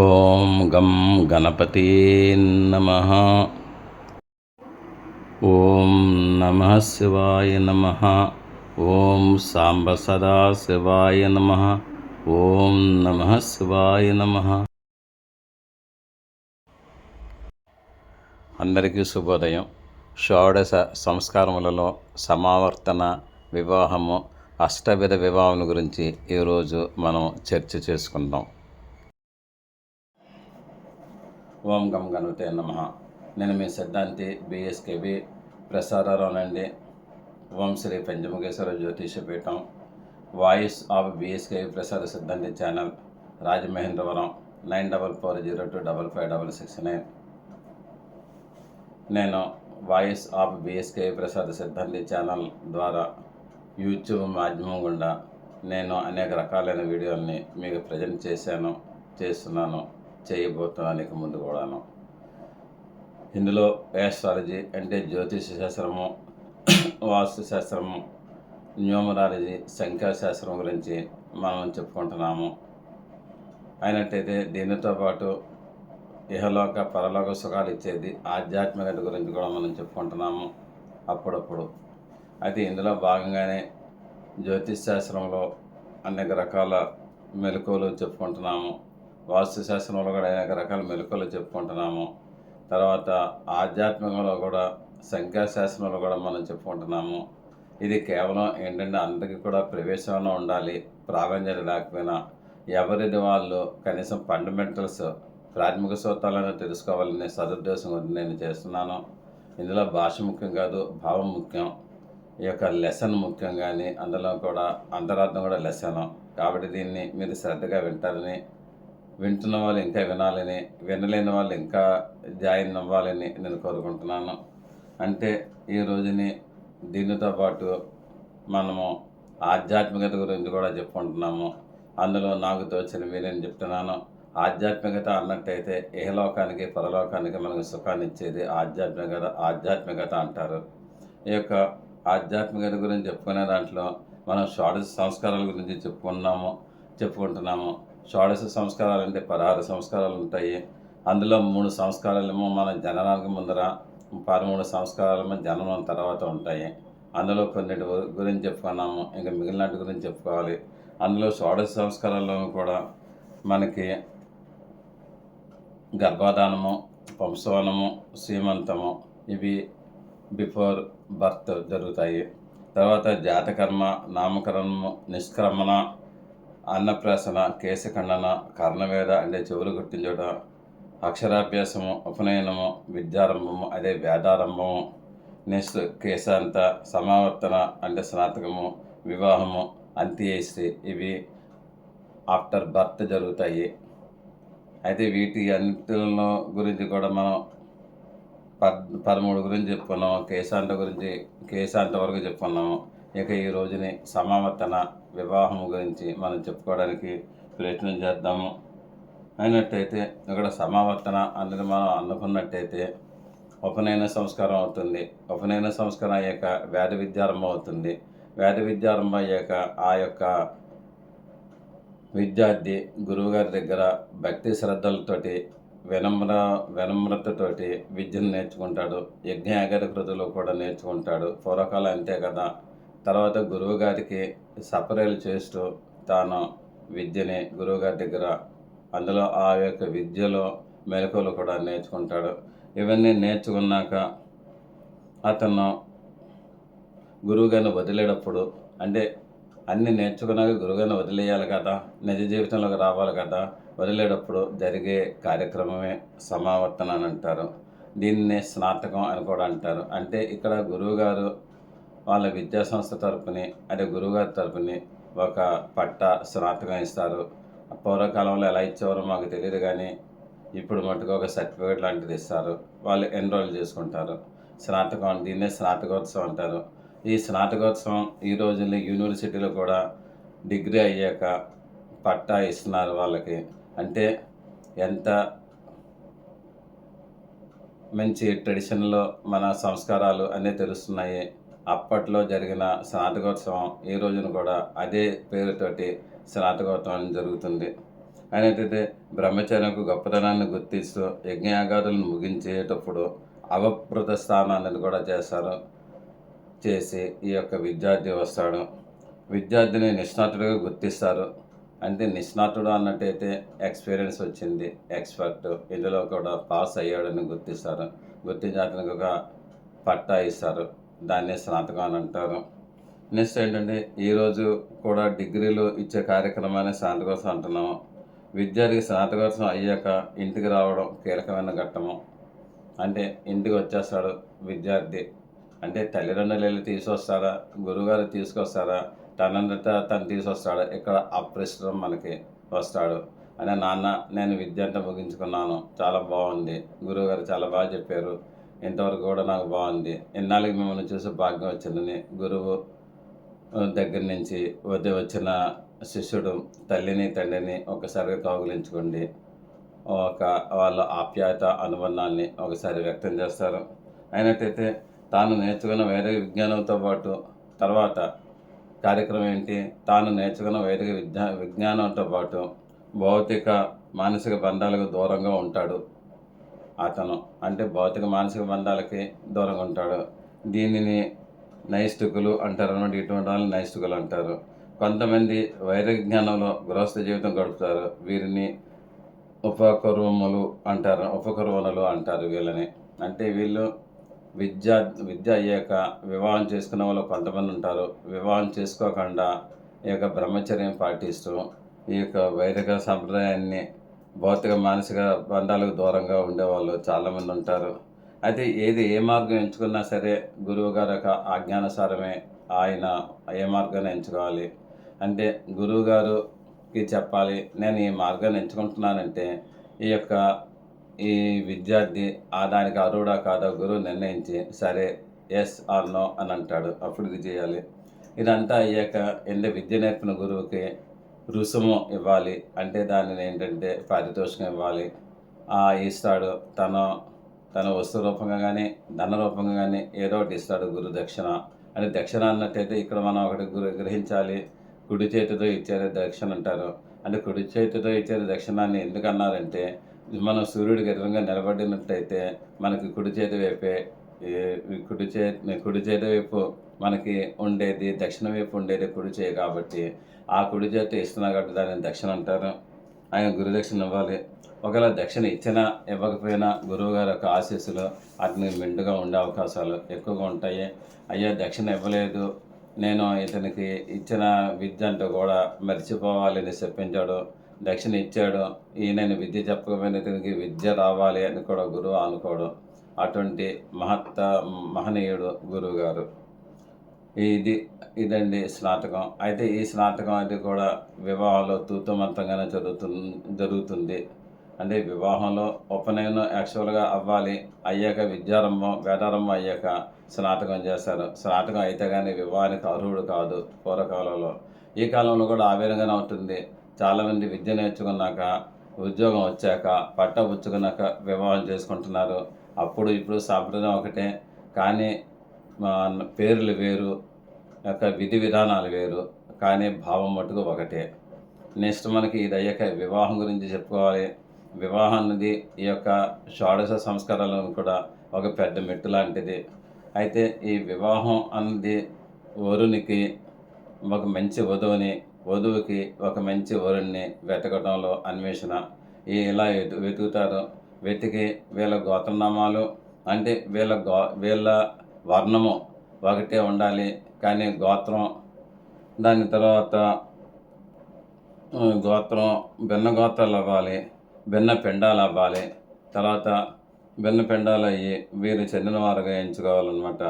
ఓం గం గణపతి నమ. ఓం నమ శివాయ నమ. ఓం సాంబ సదా శివాయ నమ. ఓం నమ శివాయ నమ. అందరికీ శుభోదయం. షోడశ సంస్కారములలో సమావర్తన వివాహము అష్టవిధ వివాహం గురించి ఈరోజు మనం చర్చ చేసుకుందాం. ఓం గం గణపతే నమ. నేను మీ సిద్ధాంతి బిఎస్కేబి ప్రసారారావు ఓం శ్రీ పంచముఖేశ్వర జ్యోతిష పీఠం voice of BSKB Prasad Siddhanti channel Rajamahendravaram nine double four zero two double five double six nine. నేను voice of BSK Prasad Siddhanti channel ద్వారా యూట్యూబ్ మాధ్యమం గుండా నేను అనేక రకాలైన వీడియోల్ని మీకు ప్రజెంట్ చేశాను చేస్తున్నాను. చేయబోతున్నాను ఇక ముందు కూడాను. ఇందులో యాస్ట్రాలజీ అంటే జ్యోతిష శాస్త్రము వాస్తు శాస్త్రము న్యూమరాలజీ సంఖ్యాశాస్త్రం గురించి మనం చెప్పుకుంటున్నాము. అయినట్టయితే దీనితో పాటు ఇహలోక పరలోక సుఖాలు ఇచ్చేది ఆధ్యాత్మికత గురించి కూడా మనం చెప్పుకుంటున్నాము అప్పుడప్పుడు. అయితే ఇందులో భాగంగానే జ్యోతిష్ శాస్త్రంలో అనేక రకాల మెలకువలు చెప్పుకుంటున్నాము. వాస్తుశాస్త్రంలో కూడా అనేక రకాల మెలకువలు చెప్పుకుంటున్నాము. తర్వాత ఆధ్యాత్మికంలో కూడా సంఖ్యాశాస్త్రంలో కూడా మనం చెప్పుకుంటున్నాము. ఇది కేవలం ఏంటంటే అందరికీ కూడా ప్రవేశంలో ఉండాలి ప్రాధాన్యత లేకపోయినా. ఎవరిది వాళ్ళు కనీసం ఫండమెంటల్స్ ప్రాథమిక సూత్రాలను తెలుసుకోవాలనే సదుద్దేశం నేను చేస్తున్నాను. ఇందులో భాష ముఖ్యం కాదు భావం ముఖ్యం. ఈ యొక్క లెసన్ ముఖ్యం కానీ అందులో కూడా అంతరార్థం కూడా లెసన్ కాబట్టి దీన్ని మీరు శ్రద్ధగా వింటారని వింటున్న వాళ్ళు ఇంకా వినాలని వినలేని వాళ్ళు ఇంకా జాయిన్ అవ్వాలని నేను కోరుకుంటున్నాను. అంటే ఈ రోజుని దీనితో పాటు మనము ఆధ్యాత్మికత గురించి కూడా చెప్పుకుంటున్నాము. అందులో నాకు తోచిన మీరేం చెప్తున్నాను ఆధ్యాత్మికత అన్నట్టయితే ఇహలోకానికి పరలోకానికి మనకు సుఖాన్ని ఇచ్చేది ఆధ్యాత్మికత ఆధ్యాత్మికత అంటారు. ఈ యొక్క ఆధ్యాత్మికత గురించి చెప్పుకునే దాంట్లో మనం షోడశ సంస్కారాల గురించి చెప్పుకున్నాము చెప్పుకుంటున్నాము. షోడశ సంస్కారాలు అంటే పదహారు సంస్కారాలు ఉంటాయి. అందులో మూడు సంస్కారాలేమో మన జననానికి ముందర పదమూడు సంస్కారాలేమో జననం తర్వాత ఉంటాయి. అందులో కొన్నిటి గురించి చెప్పుకున్నాము. ఇంకా మిగిలినటి గురించి చెప్పుకోవాలి. అందులో షోడశ సంస్కారాల్లో కూడా మనకి గర్భాధానము వంశవనము సీమంతము ఇవి బిఫోర్ బర్త్ జరుగుతాయి. తర్వాత జాతకర్మ నామకరణము నిష్క్రమణ అన్నప్రాసన కేశఖండన కర్ణవేద అంటే చెవులు గుర్తించడం అక్షరాభ్యాసము ఉపనయనము విద్యారంభము అదే వేదారంభము నెక్స్ట్ కేశాంత సమావర్తన అంటే స్నాతకము వివాహము అంత్యేష్టి ఇవి ఆఫ్టర్ బర్త్ జరుగుతాయి. అయితే వీటి అన్నిటిలో గురించి కూడా మనం పద్ పదమూడు గురించి చెప్పుకున్నాము కేశాంత గురించి కేశాంత వరకు చెప్పుకున్నాము. ఇక ఈ రోజుని సమావర్తన వివాహం గురించి మనం చెప్పుకోవడానికి ప్రయత్నం చేద్దాము. అయినట్టయితే ఇక్కడ సమావర్తన అనేది మనం అనుకున్నట్టయితే ఉపనయన సంస్కారం అవుతుంది. ఉపనయన సంస్కారం అయ్యాక వేద విద్యారంభం అవుతుంది. వేద విద్యారంభం అయ్యాక ఆ యొక్క విద్యార్థి గురువుగారి దగ్గర భక్తి శ్రద్ధలతోటి వినమ్ర వినమ్రతతోటి విద్యను నేర్చుకుంటాడు. యజ్ఞయాగర కృతులు కూడా నేర్చుకుంటాడు. పూర్వకాలం అంతే కదా. తర్వాత గురువుగారికి సపరేలు చేస్తూ తాను విద్యని గురువుగారి దగ్గర అందులో ఆ యొక్క విద్యలో మెలకువలు కూడా నేర్చుకుంటాడు. ఇవన్నీ నేర్చుకున్నాక అతను గురువుగారిని వదిలేటప్పుడు అంటే అన్ని నేర్చుకున్నాక గురువుగారిని వదిలేయాలి కదా నిజ జీవితంలోకి రావాలి కదా వదిలేటప్పుడు జరిగే కార్యక్రమమే సమావర్తన అని అంటారు. దీన్నే స్నాతకం అని కూడా అంటారు. అంటే ఇక్కడ గురువుగారు వాళ్ళ విద్యా సంస్థ తరపుని అదే గురువుగారి తరపుని ఒక పట్ట స్నాతకం ఇస్తారు. పూర్వకాలంలో ఎలా ఇచ్చేవారో మాకు తెలియదు కానీ ఇప్పుడు మటుకు ఒక సర్టిఫికేట్ లాంటిది ఇస్తారు. వాళ్ళు ఎన్రోల్ చేసుకుంటారు. స్నాతకం దీన్నే స్నాతకోత్సవం అంటారు. ఈ స్నాతకోత్సవం ఈ రోజుల్లో యూనివర్సిటీలో కూడా డిగ్రీ అయ్యాక పట్టా ఇస్తున్నారు వాళ్ళకి. అంటే ఎంత మంచి ట్రెడిషన్లో మన సంస్కారాలు అన్నీ తెలుస్తున్నాయి. అప్పట్లో జరిగిన స్నాతకోత్సవం ఈ రోజున కూడా అదే పేరుతోటి స్నాతకోత్సవం జరుగుతుంది. అయినట్టయితే బ్రహ్మచర్యకు గొప్పతనాన్ని గుర్తిస్తూ యజ్ఞయాగాదులను ముగించేటప్పుడు అవప్రత స్థానాన్ని కూడా చేస్తారు చేసి ఈ యొక్క విద్యార్థి వస్తాడు. విద్యార్థిని నిష్ణాతుడిగా గుర్తిస్తారు. అంటే నిష్ణాతుడు అన్నట్టయితే ఎక్స్పీరియన్స్ వచ్చింది ఎక్స్పర్ట్. ఇందులో కూడా పాస్ అయ్యాడని గుర్తిస్తారు. గుర్తించి అతనికి ఒక పట్టా ఇస్తారు. దాన్నే స్నాతకం అని అంటారు. నెక్స్ట్ ఏంటంటే ఈరోజు కూడా డిగ్రీలు ఇచ్చే కార్యక్రమాన్ని స్నాతకోత్సవం అంటున్నాము. విద్యార్థికి స్నాతకోత్సవం అయ్యాక ఇంటికి రావడం కీలకమైన ఘట్టము. అంటే ఇంటికి వచ్చేస్తాడు విద్యార్థి. అంటే తల్లిదండ్రులు వెళ్ళి తీసుకొస్తారా? గురువుగారు తీసుకొస్తారా? తనంతట తను తీసుకొస్తాడు? ఇక్కడ అప్రస్తుతం మనకి వస్తాడు. అనే నాన్న నేను విద్య అంతా ముగించుకున్నాను. చాలా బాగుంది. గురువుగారు చాలా బాగా చెప్పారు. ఇంతవరకు కూడా నాకు బాగుంది. ఇన్నాళ్ళకి మిమ్మల్ని చూసి భాగ్యం వచ్చిందని గురువు దగ్గర నుంచి వద్ద వచ్చిన శిష్యుడు తల్లిని తండ్రిని ఒకసారిగా కౌగులించుకోండి. ఒక వాళ్ళ ఆప్యాయత అనుబంధాన్ని ఒకసారి వ్యక్తం చేస్తారు. అయినట్టయితే తాను నేర్చుకున్న వేరే విజ్ఞానంతో పాటు తర్వాత కార్యక్రమం ఏంటి? తాను నేర్చుకున్న వేదిక విజ్ఞా విజ్ఞానంతో పాటు భౌతిక మానసిక బంధాలకు దూరంగా ఉంటాడు. అతను అంటే భౌతిక మానసిక బంధాలకి దూరంగా ఉంటాడు. దీనిని నైష్టికులు అంటారు అన్నమాట. ఇటువంటి వాళ్ళు నైష్టికులు అంటారు. కొంతమంది వైరజ్ఞానంలో గృహస్థ జీవితం గడుపుతారు. వీరిని ఉపకర్వములు అంటారు. ఉపకర్వనులు అంటారు వీళ్ళని. అంటే వీళ్ళు విద్య విద్య అయ్యాక వివాహం చేసుకున్న వాళ్ళు కొంతమంది ఉంటారు. వివాహం చేసుకోకుండా ఈ యొక్క బ్రహ్మచర్యం పాటిస్తూ ఈ యొక్క వైదిక సంప్రదాయాన్ని భౌతిక మానసిక బంధాలకు దూరంగా ఉండేవాళ్ళు చాలామంది ఉంటారు. అయితే ఏది ఏ మార్గం ఎంచుకున్నా సరే గురువు గారి యొక్క ఆజ్ఞానుసారమే ఆయన ఏ మార్గాన్ని ఎంచుకోవాలి. అంటే గురువు గారుకి చెప్పాలి నేను ఈ మార్గాన్ని ఎంచుకుంటున్నానంటే ఈ యొక్క ఈ విద్యార్థి ఆ దానికి అరువుడా కాదా గురువు నిర్ణయించి సరే ఎస్ ఆర్ నో అని అంటాడు. అప్పుడు ఇది చేయాలి. ఇదంతా అయ్యాక ఎందు విద్య నేర్పిన గురువుకి రుసుము ఇవ్వాలి. అంటే దానిని ఏంటంటే పారితోషికం ఇవ్వాలి. ఆ ఇస్తాడు తన తన వస్తు రూపంగా కానీ ధన రూపంగా కానీ ఏదో ఒకటి ఇస్తాడు గురు దక్షిణ. అంటే దక్షిణ అన్నట్టయితే ఇక్కడ మనం ఒకటి గురు గ్రహించాలి. కుడి చేతితో ఇచ్చేది దక్షిణ అంటారు. అంటే కుడి చేతితో ఇచ్చేది దక్షిణాన్ని ఎందుకన్నారంటే మనం సూర్యుడికి ఎదురుగా నిలబడినట్టయితే మనకి కుడి చేతి వైపే కుడి చే కుడి చేతి వైపు మనకి ఉండేది దక్షిణ వైపు ఉండేది కుడి చేయి కాబట్టి ఆ కుడి చేతి ఇస్తున్నా కాబట్టి దాన్ని దక్షిణ అంటారు. ఆయన గురుదక్షిణ ఇవ్వాలి. ఒకవేళ దక్షిణ ఇచ్చినా ఇవ్వకపోయినా గురువు గారి యొక్క ఆశీస్సులు అతని మెండుగా ఉండే అవకాశాలు ఎక్కువగా ఉంటాయి. అయ్యా దక్షిణ ఇవ్వలేదు. నేను ఇతనికి ఇచ్చిన విద్య అంటే కూడా మర్చిపోవాలని చెప్పించాడు. దక్షిణ ఇచ్చాడు. ఈయన విద్య చెప్పకపోయిన ఇతనికి విద్య రావాలి అని కూడా గురువు అనుకోడు. అటువంటి మహత్త మహనీయుడు గురువు గారు ఇది ఇదండి స్నాతకం. అయితే ఈ స్నాతకం అది కూడా వివాహంలో తూతమంతంగానే జరుగుతు జరుగుతుంది. అంటే వివాహంలో ఉపనయనం యాక్చువల్గా అవ్వాలి. అయ్యాక విద్యారంభం వేదారంభం అయ్యాక స్నాతకం చేస్తారు. స్నాతకం అయితే కానీ వివాహానికి అర్హుడు కాదు పూర్వకాలంలో. ఈ కాలంలో కూడా ఆ విధంగానే ఉంటుంది. చాలామంది విద్య నేర్చుకున్నాక ఉద్యోగం వచ్చాక పట్ట పుచ్చుకున్నాక వివాహం చేసుకుంటున్నారు. అప్పుడు ఇప్పుడు సాంప్రదాయం ఒకటే. కానీ మా పేర్లు వేరు యొక్క విధి విధానాలు వేరు కానీ భావం మటుకు ఒకటే. నెక్స్ట్ మనకి ఇది అయ్యాక వివాహం గురించి చెప్పుకోవాలి. వివాహం అనేది ఈ యొక్క షోడశ సంస్కారాలను కూడా ఒక పెద్ద మెట్టు లాంటిది. అయితే ఈ వివాహం అన్నది వరునికి ఒక మంచి వధువుని వధువుకి ఒక మంచి వరుణ్ణి వెతకడంలో అన్వేషణ. ఇలా వెతుకుతారు? వెతికి వీళ్ళ గోత్రనామాలు అంటే వీళ్ళ గో వీళ్ళ వర్ణము ఒకటే ఉండాలి. కానీ గోత్రం దాని తర్వాత గోత్రం భిన్న గోత్రాలు అవ్వాలి భిన్న పిండాలు అవ్వాలి. తర్వాత భిన్న పిండాలు అయ్యి వీరు చెందినవారుగా ఎంచుకోవాలన్నమాట.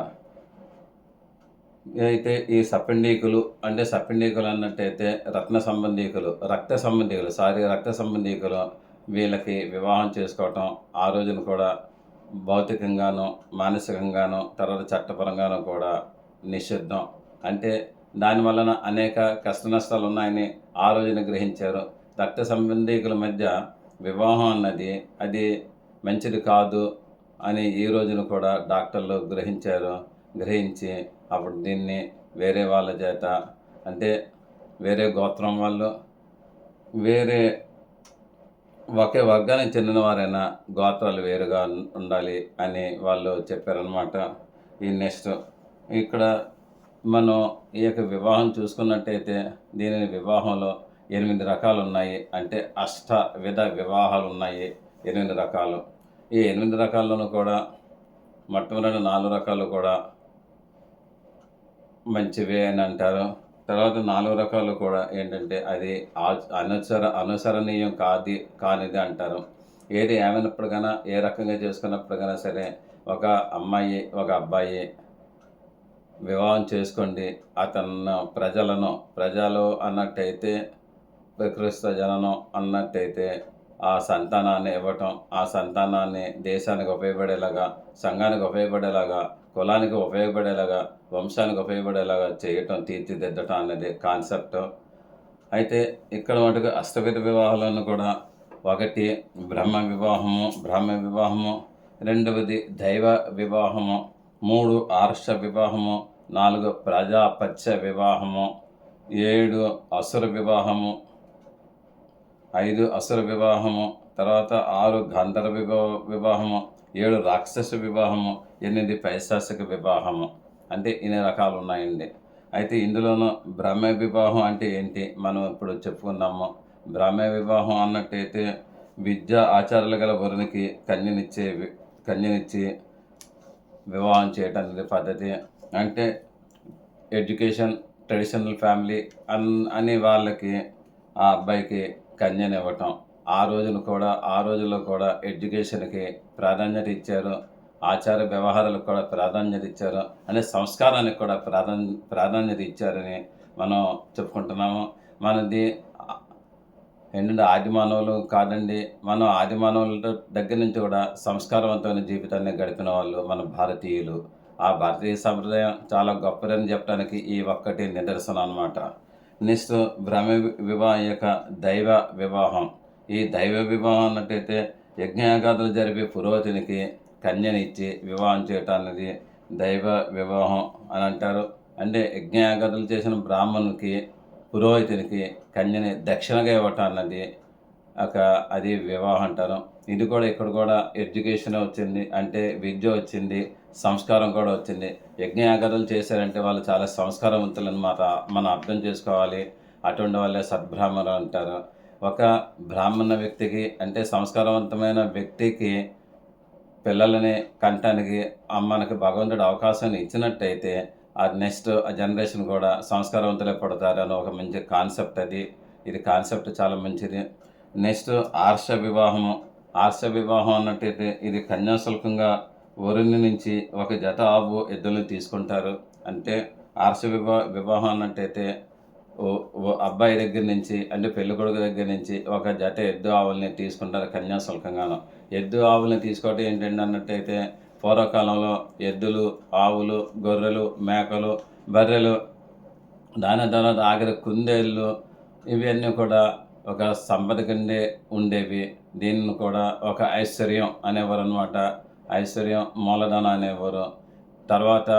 అయితే ఈ సపిండీకులు అంటే సపిండీకులు అన్నట్టయితే రత్న సంబంధీకులు రక్త సంబంధీకులు సారీ రక్త సంబంధీకులు వీళ్ళకి వివాహం చేసుకోవటం ఆ రోజున కూడా భౌతికంగాను మానసికంగాను తర్వాత చట్టపరంగాను కూడా నిషిద్ధం. అంటే దాని వలన అనేక కష్ట నష్టాలు ఉన్నాయని ఆ రోజున గ్రహించారు. రక్త సంబంధీకుల మధ్య వివాహం అన్నది అది మంచిది కాదు అని ఈ రోజున కూడా డాక్టర్లు గ్రహించారు. గ్రహించి అప్పుడు దీన్ని వేరే వాళ్ళ చేత అంటే వేరే గోత్రం వాళ్ళు వేరే ఒకే వర్గానికి చెందిన వారైనా గోత్రాలు వేరుగా ఉండాలి అని వాళ్ళు చెప్పారనమాట ఈ నెక్స్ట్ ఇక్కడ మనం ఈ యొక్క వివాహం చూసుకున్నట్టయితే దీనిని వివాహంలో ఎనిమిది రకాలు ఉన్నాయి అంటే అష్ట విధ వివాహాలు ఉన్నాయి ఎనిమిది రకాలు. ఈ ఎనిమిది రకాల్లోనూ కూడా మొట్టమొదటి నాలుగు రకాలు కూడా మంచివే అని అంటారు. తర్వాత నాలుగు రకాలు కూడా ఏంటంటే అది అనుసర అనుసరణీయం కాది కానిది అంటారు. ఏది ఏమైనప్పటికైనా ఏ రకంగా చేసుకున్నప్పటికైనా సరే ఒక అమ్మాయి ఒక అబ్బాయి వివాహం చేసుకోండి. అతను ప్రజలను ప్రజలు అన్నట్టయితే క్రీస్తు జననం అన్నట్టయితే ఆ సంతానాన్ని ఇవ్వటం ఆ సంతానాన్ని దేశానికి ఉపయోగపడేలాగా సంఘానికి ఉపయోగపడేలాగా కులానికి ఉపయోగపడేలాగా వంశానికి ఉపయోగపడేలాగా చేయటం తీర్చిదిద్దటం అనేది కాన్సెప్ట్. అయితే ఇక్కడ మటుకు అష్టవిధ వివాహాలను కూడా ఒకటి బ్రహ్మ వివాహము బ్రహ్మ వివాహము రెండవది దైవ వివాహము మూడు ఆర్ష వివాహము నాలుగు ప్రజాపత్య వివాహము ఏడు అసుర వివాహము ఐదు అసుర వివాహము తర్వాత ఆరు గంధర్వ వివాహ వివాహము ఏడు రాక్షస వివాహము ఎనిమిది పైశాసిక వివాహము. అంటే ఇన్ని రకాలు ఉన్నాయండి అయితే ఇందులోనూ బ్రహ్మ వివాహం అంటే ఏంటి? మనం ఇప్పుడు చెప్పుకున్నాము. బ్రహ్మ వివాహం అన్నట్టయితే విద్య ఆచారాలు గల వరునికి కన్యనిచ్చే కన్యనిచ్చి వివాహం చేయటం అనేది పద్ధతి. అంటే ఎడ్యుకేషన్ ట్రెడిషనల్ ఫ్యామిలీ అన్ అని వాళ్ళకి ఆ అబ్బాయికి కన్యనివ్వటం. ఆ రోజులు కూడా ఆ రోజుల్లో కూడా ఎడ్యుకేషన్కి ప్రాధాన్యత ఇచ్చారు. ఆచార వ్యవహారాలకు కూడా ప్రాధాన్యత ఇచ్చారు. అనే సంస్కారానికి కూడా ప్రాధాన్య ప్రాధాన్యత ఇచ్చారని మనం చెప్పుకుంటున్నాము. మనది ఏంటంటే ఆది మానవులు కాదండి. మనం ఆది మానవుల దగ్గర నుంచి కూడా సంస్కారవంతమైన జీవితాన్ని గడిపిన వాళ్ళు మన భారతీయులు. ఆ భారతీయ సంప్రదాయం చాలా గొప్పదని చెప్పడానికి ఈ ఒక్కటి నిదర్శనం అనమాట నెక్స్ట్ బ్రహ్మ వివాహం యొక్క దైవ వివాహం. ఈ దైవ వివాహం అన్నట్టయితే యజ్ఞయాగాదులు జరిపే పురోహితునికి కన్యనిచ్చి వివాహం చేయటం అనేది దైవ వివాహం అని అంటారు. అంటే యజ్ఞయాగాదులు చేసిన బ్రాహ్మణునికి పురోహితునికి కన్యని దక్షిణగా ఇవ్వటం అన్నది ఒక అది వివాహం అంటారు. ఇది కూడా ఇక్కడ కూడా ఎడ్యుకేషన్ వచ్చింది అంటే విద్య వచ్చింది సంస్కారం కూడా వచ్చింది. యజ్ఞయాగాదులు చేశారంటే వాళ్ళు చాలా సంస్కారవంతులు అనమాట మనం అర్థం చేసుకోవాలి. అటువంటి వాళ్ళే సద్బ్రాహ్మణులు అంటారు. ఒక బ్రాహ్మణ వ్యక్తికి అంటే సంస్కారవంతమైన వ్యక్తికి పిల్లలని కంటానికి మనకి భగవంతుడు అవకాశాన్ని ఇచ్చినట్టయితే ఆ నెక్స్ట్ జనరేషన్ కూడా సంస్కారవంతులే పడతారు అని ఒక మంచి కాన్సెప్ట్ అది. ఇది కాన్సెప్ట్ చాలా మంచిది. నెక్స్ట్ ఆర్ష వివాహము. ఆశ వివాహం అన్నట్టయితే ఇది కన్యాశుల్కంగా వరుణి నుంచి ఒక జత ఆవు ఎద్దులను తీసుకుంటారు. అంటే ఆర్ష వివా వివాహం అన్నట్టయితే ఓ అబ్బాయి దగ్గర నుంచి అంటే పెళ్ళి కొడుకు దగ్గర నుంచి ఒక జత ఎద్దు ఆవుల్ని తీసుకుంటారు కన్యాశుల్కంగాను. ఎద్దు ఆవుల్ని తీసుకోవటం ఏంటంటే అన్నట్టయితే పూర్వకాలంలో ఎద్దులు ఆవులు గొర్రెలు మేకలు బర్రెలు దాని తర్వాత ఆఖరి కుందేళ్ళు ఇవన్నీ కూడా ఒక సంపద కిందే ఉండేవి. దీనిని కూడా ఒక ఐశ్వర్యం అనేవారు అనమాట ఐశ్వర్యం మూలధనం అనేవారు. తర్వాత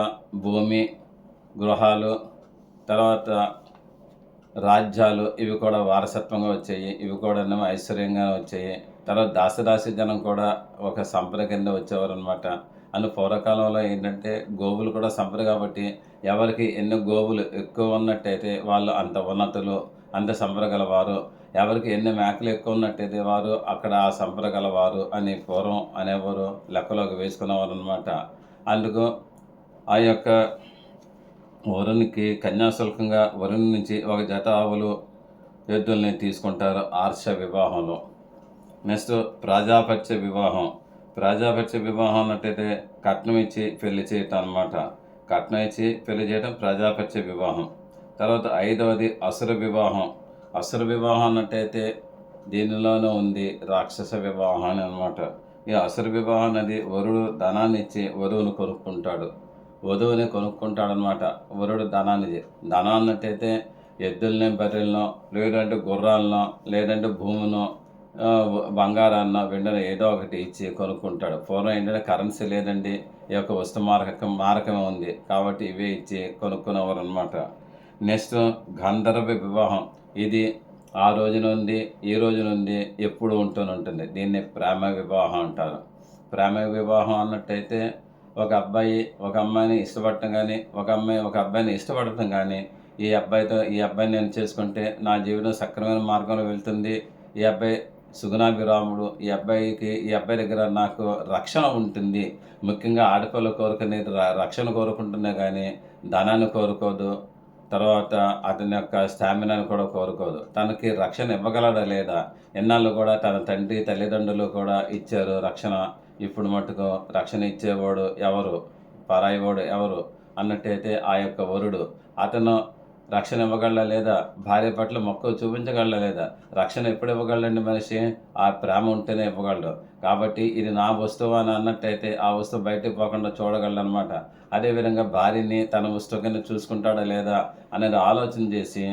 భూమి గృహాలు తర్వాత రాజ్యాలు ఇవి కూడా వారసత్వంగా వచ్చాయి. ఇవి కూడా ఏమో ఐశ్వర్యంగా వచ్చాయి. తర్వాత దాసదాసి జనం కూడా ఒక సంపద కింద వచ్చేవారు అనమాట అందు పూర్వకాలంలో ఏంటంటే గోవులు కూడా సంపద కాబట్టి ఎవరికి ఎన్ని గోవులు ఎక్కువ ఉన్నట్టయితే వాళ్ళు అంత ఉన్నతులు అంత సంపద గలవారు. ఎవరికి ఎన్ని మేకలు ఎక్కువ ఉన్నట్టయితే వారు అక్కడ ఆ సంపద గలవారు అని పూర్వం అనేవారు లెక్కలోకి వేసుకునేవారు అనమాట అందుకు ఆ యొక్క వరునికి కన్యాశుల్కంగా వరుణ్ నుంచి ఒక జత ఆవులు ఎద్దుల్ని తీసుకుంటారు ఆర్ష వివాహంలో. నెక్స్ట్ ప్రజాపత్య వివాహం. ప్రజాపత్య వివాహం అన్నట్టయితే కట్నం ఇచ్చి పెళ్ళి చేయటం అనమాట కట్నం ఇచ్చి పెళ్ళి చేయటం ప్రజాపత్య వివాహం. తర్వాత ఐదవది అసుర వివాహం. అసుర వివాహం అన్నట్టయితే దీనిలోనే ఉంది రాక్షస వివాహం అని అనమాట ఈ అసుర వివాహం అనేది వరుడు ధనాన్ని ఇచ్చి వధువును కొనుక్కుంటాడు. వధువుని కొనుక్కుంటాడనమాట వరుడు ధనాన్ని ధనం అన్నట్టయితే ఎద్దుల్ని బర్రెలను లేదంటే గుర్రాలను లేదంటే భూమును బంగారాన్నో బంగారాన్న ఏదో ఒకటి ఇచ్చి కొనుక్కుంటాడు. పూర్వం ఏంటంటే కరెన్సీ లేదండి ఈ యొక్క వస్తు మారకం మారకమే ఉంది. కాబట్టి ఇవే ఇచ్చి కొనుక్కునేవారు అనమాట నెక్స్ట్ గంధర్వ వివాహం. ఇది ఆ రోజు నుండి ఈ రోజు నుండి ఎప్పుడు ఉంటూనే ఉంటుంది. దీన్ని ప్రేమ వివాహం అంటారు. ప్రేమ వివాహం అన్నట్టయితే ఒక అబ్బాయి ఒక అమ్మాయిని ఇష్టపడటం కానీ ఒక అమ్మాయి ఒక అబ్బాయిని ఇష్టపడటం కానీ ఈ అబ్బాయితో ఈ అబ్బాయిని నేను చేసుకుంటే నా జీవితం సక్రమైన మార్గంలో వెళ్తుంది. ఈ అబ్బాయి సుగుణాభిరాముడు ఈ అబ్బాయికి ఈ అబ్బాయి దగ్గర నాకు రక్షణ ఉంటుంది. ముఖ్యంగా ఆడపిల్ల కోరుకునేది రక్షణ కోరుకుంటున్నా కానీ ధనాన్ని కోరుకోదు తర్వాత అతని యొక్క స్టామినాను కూడా కోరుకోదు. తనకి రక్షణ ఇవ్వగలడా లేదా? ఎన్నాళ్ళు కూడా తన తండ్రి తల్లిదండ్రులు కూడా ఇచ్చారు రక్షణ. ఇప్పుడు మటుకు రక్షణ ఇచ్చేవాడు ఎవరు? పరాయివాడు ఎవరు? అన్నట్టయితే ఆ యొక్క వరుడు అతను రక్షణ ఇవ్వగలరా లేదా? భార్య పట్ల మక్కువ చూపించగలరా లేదా? రక్షణ ఎప్పుడు ఇవ్వగలండి మనిషి ఆ ప్రేమ ఉంటేనే ఇవ్వగలడు. కాబట్టి ఇది నా వస్తువు అని అన్నట్టయితే ఆ వస్తువు బయటకు పోకుండా చూడగలనమాట అదేవిధంగా భార్యని తన వస్తువు కింద చూసుకుంటాడా లేదా అనేది ఆలోచన చేసి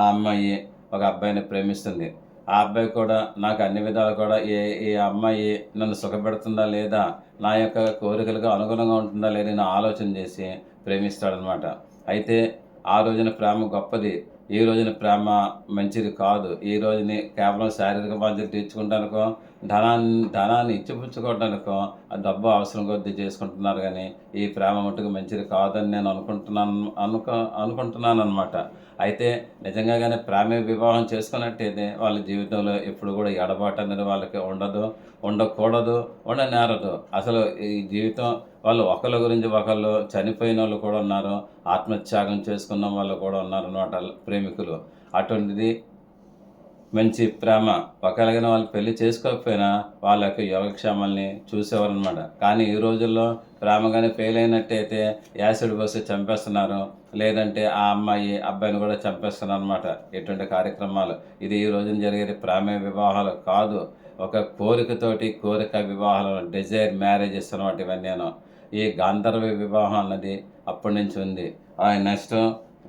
ఆ అమ్మాయి ఒక అబ్బాయిని ప్రేమిస్తుంది. ఆ అబ్బాయి కూడా నాకు అన్ని విధాలు కూడా ఏ ఈ అమ్మాయి నన్ను సుఖపెడుతుందా లేదా? నా యొక్క కోరికలకు అనుగుణంగా ఉంటుందా లేదా అని ఆలోచన చేసి ప్రేమిస్తాడనమాట అయితే ఆ రోజున ప్రేమ గొప్పది ఈ రోజున ప్రేమ మంచిది కాదు. ఈ రోజుని కేవలం శారీరక బాధ్యత తీర్చుకుంటానికో ధనాన్ని ధనాన్ని ఇచ్చిపుచ్చుకోవడానికో ఆ డబ్బు అవసరం కొద్దీ చేసుకుంటున్నారు కానీ ఈ ప్రేమ మటుకు మంచిది కాదని నేను అనుకుంటున్నాను అనుకో అనుకుంటున్నాను అనమాట అయితే నిజంగా కానీ ప్రేమ వివాహం చేసుకున్నట్టయితే వాళ్ళ జీవితంలో ఎప్పుడు కూడా ఎడబాటు అనేది వాళ్ళకి ఉండదు ఉండకూడదు ఉండనేరదు. అసలు ఈ జీవితం వాళ్ళు ఒకళ్ళ గురించి ఒకళ్ళు చనిపోయిన వాళ్ళు కూడా ఉన్నారు ఆత్మత్యాగం చేసుకున్న వాళ్ళు కూడా ఉన్నారు అన్నమాట ప్రేమికులు. అటువంటిది మంచి ప్రేమ. ఒకవేళ వాళ్ళు పెళ్ళి చేసుకోకపోయినా వాళ్ళ యొక్క యోగక్షేమాల్ని చూసేవారు అనమాట కానీ ఈ రోజుల్లో ప్రేమగానే ఫెయిల్ అయినట్టయితే యాసిడ్ పోసి చంపేస్తున్నారు. లేదంటే ఆ అమ్మాయి అబ్బాయిని కూడా చంపేస్తున్నారు అనమాట ఇటువంటి కార్యక్రమాలు. ఇది ఈ రోజున జరిగేది ప్రేమ వివాహాలు కాదు. ఒక కోరికతోటి కోరిక వివాహాలు డిజైర్ మ్యారేజెస్ అనమాట ఇవన్నీ ఈ గాంధర్వ వివాహం అన్నది అప్పటి నుంచి ఉంది. నెక్స్ట్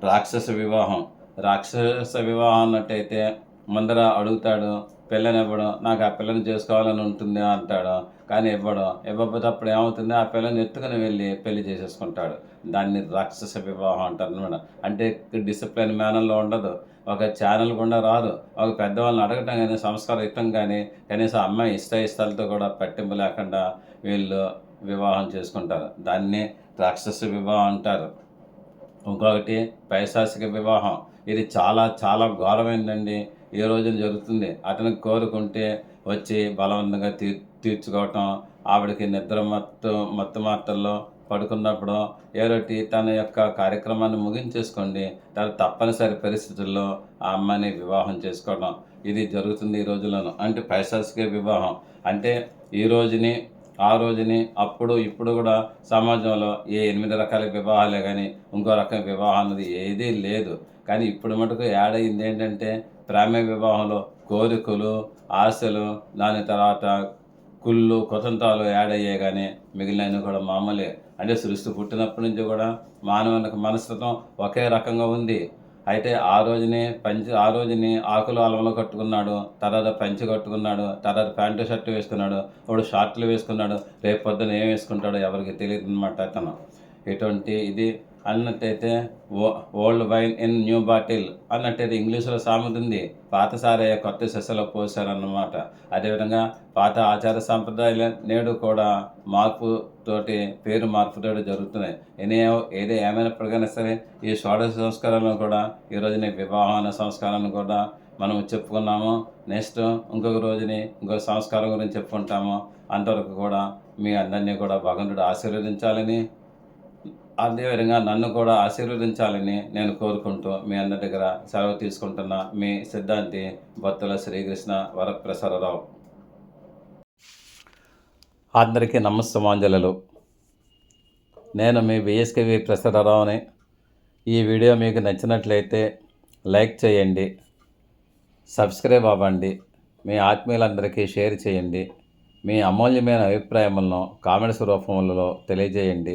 రాక్షస వివాహం. రాక్షస వివాహం అన్నట్టయితే ముందర అడుగుతాడు పిల్లని ఇవ్వడం నాకు ఆ పిల్లని చేసుకోవాలని ఉంటుంది అంటాడు. కానీ ఇవ్వడం ఇవ్వకపోతే అప్పుడు ఏమవుతుంది? ఆ పిల్లని ఎత్తుకుని వెళ్ళి పెళ్ళి చేసేసుకుంటాడు. దాన్ని రాక్షస వివాహం అంటారు అనమాట. అంటే డిసిప్లిన్ మేనర్లో ఉండదు. ఒక ఛానల్ గుండా రాదు. ఒక పెద్దవాళ్ళని అడగటం కానీ సంస్కారయుక్తం కానీ కనీసం అమ్మాయి ఇష్ట ఇష్టాలతో కూడా పట్టింపు లేకుండా వీళ్ళు వివాహం చేసుకుంటారు. దాన్ని రాక్షస వివాహం అంటారు. ఇంకొకటి పైశాసిక వివాహం. ఇది చాలా చాలా ఘోరమైందండి. ఈ రోజున జరుగుతుంది? అతను కోరుకుంటే వచ్చి బలవంతంగా తీ తీర్చుకోవటం ఆవిడకి నిద్ర మత్తు మత్తు మాటల్లో పడుకున్నప్పుడు ఏరోటి తన యొక్క కార్యక్రమాన్ని ముగించేసుకోండి. తన తప్పనిసరి పరిస్థితుల్లో ఆ అమ్మాయిని వివాహం చేసుకోవడం ఇది జరుగుతుంది ఈ రోజుల్లోనూ. అంటే పైశాసిక వివాహం. అంటే ఈ రోజుని ఆ రోజుని అప్పుడు ఇప్పుడు కూడా సమాజంలో ఏ ఎనిమిది రకాల వివాహాలే కానీ ఇంకో రకం వివాహం అన్నది ఏదీ లేదు. కానీ ఇప్పుడు మటుకు యాడ్ అయింది ఏంటంటే ప్రేమ వివాహంలో కోరికలు ఆశలు దాని తర్వాత కుళ్ళు కుతంతాలు యాడ్ అయ్యే కానీ మిగిలినవి కూడా మామూలే. అంటే సృష్టి పుట్టినప్పటి నుంచి కూడా మానవునికి మనస్తత్వం ఒకే రకంగా ఉంది. అయితే ఆ రోజునే పంచి ఆ రోజుని ఆకులు అలవలు కట్టుకున్నాడు తర్వాత పంచి కట్టుకున్నాడు తర్వాత ప్యాంటు షర్ట్ వేసుకున్నాడు ఇప్పుడు షార్ట్లు వేసుకున్నాడు రేపు పొద్దున ఏం వేసుకుంటాడో ఎవరికి తెలియదు అనమాట అతను. ఇటువంటి ఇది అన్నట్టయితే ఓ old wine in new bottle అన్నట్టయితే ఇంగ్లీష్లో సామెత ఉంది పాత సారయ్య కొత్త సెసలో పోసారన్నమాట అదేవిధంగా పాత ఆచార సాంప్రదాయాలు నేడు కూడా మార్పు తోటి పేరు మార్పుతోటి జరుగుతున్నాయి. ఎనేయో ఏదో ఏమైనా ఏమైనప్పటికైనా సరే ఈ షోడశ సంస్కారాలను కూడా ఈ రోజున వివాహన సంస్కారాన్ని కూడా మనం చెప్పుకున్నాము. నెక్స్ట్ ఇంకొక రోజుని ఇంకొక సంస్కారం గురించి చెప్పుకుంటాము. అంతవరకు కూడా మీ అందరినీ కూడా భగవంతుడు ఆశీర్వదించాలని అదేవిధంగా నన్ను కూడా ఆశీర్వదించాలని నేను కోరుకుంటూ మీ అందరి దగ్గర సెలవు తీసుకుంటున్న మీ సిద్ధాంతి భక్తుల శ్రీకృష్ణ వరప్రసరరావు అందరికీ నమస్తమాంజలు నేను మీ విఎస్కేవి ప్రసరరావుని ఈ వీడియో మీకు నచ్చినట్లయితే లైక్ చేయండి సబ్స్క్రైబ్ అవ్వండి మీ ఆత్మీయులందరికీ షేర్ చేయండి మీ అమూల్యమైన అభిప్రాయములను కామెంట్స్ రూపంలో తెలియజేయండి.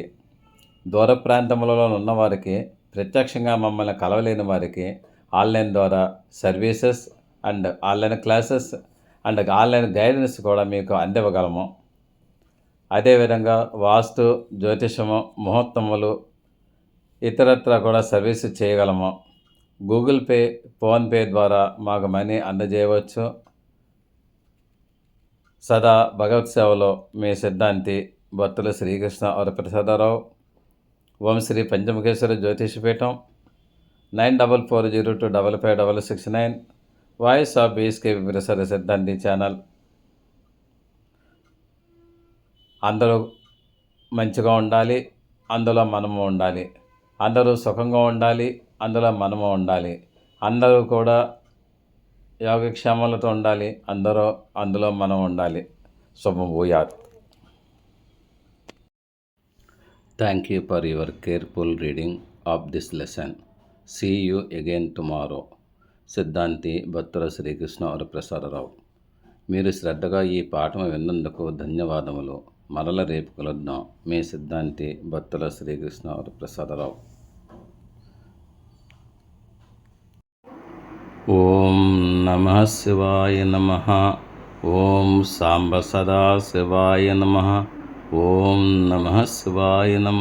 దూర ప్రాంతములలో ఉన్నవారికి ప్రత్యక్షంగా మమ్మల్ని కలవలేని వారికి ఆన్లైన్ ద్వారా services and online classes and online guidance కూడా మీకు అందివ్వగలము. అదేవిధంగా వాస్తు జ్యోతిషము ముహూర్తములు ఇతరత్ర కూడా సర్వీస్ చేయగలము. గూగుల్ పే ఫోన్పే ద్వారా మాకు మనీ అందజేయవచ్చు. సదా భగవత్ సేవలో మీ సిద్ధాంతి భక్తులు శ్రీకృష్ణ వరప్రసాదరావు. ఓం Shri Panchamukheshwara Jyotishapeetham nine double four zero two double five double six nine voice of BSK Prasada Siddhanti channel. అందరూ మంచిగా ఉండాలి అందులో మనము ఉండాలి. అందరూ సుఖంగా ఉండాలి అందులో మనము ఉండాలి. అందరూ కూడా యోగక్షేమాలతో ఉండాలి అందరూ అందులో మనం ఉండాలి. శుభం భూయాత్. Thank you for your careful reading of this lesson see you again tomorrow Siddhanti భక్తుల శ్రీకృష్ణ వరప్రసాదరావు మీరు శ్రద్ధగా ఈ పాఠం విన్నందుకు ధన్యవాదములు. మరల రేపు కలుద్దాం. మీ సిద్ధాంతి భక్తుల శ్రీకృష్ణ వరప్రసాదరావు ఓం నమ శివాయ నమ. ఓం సాంబ సదా శివాయ నమ. ఓం నమ శివాయ నమ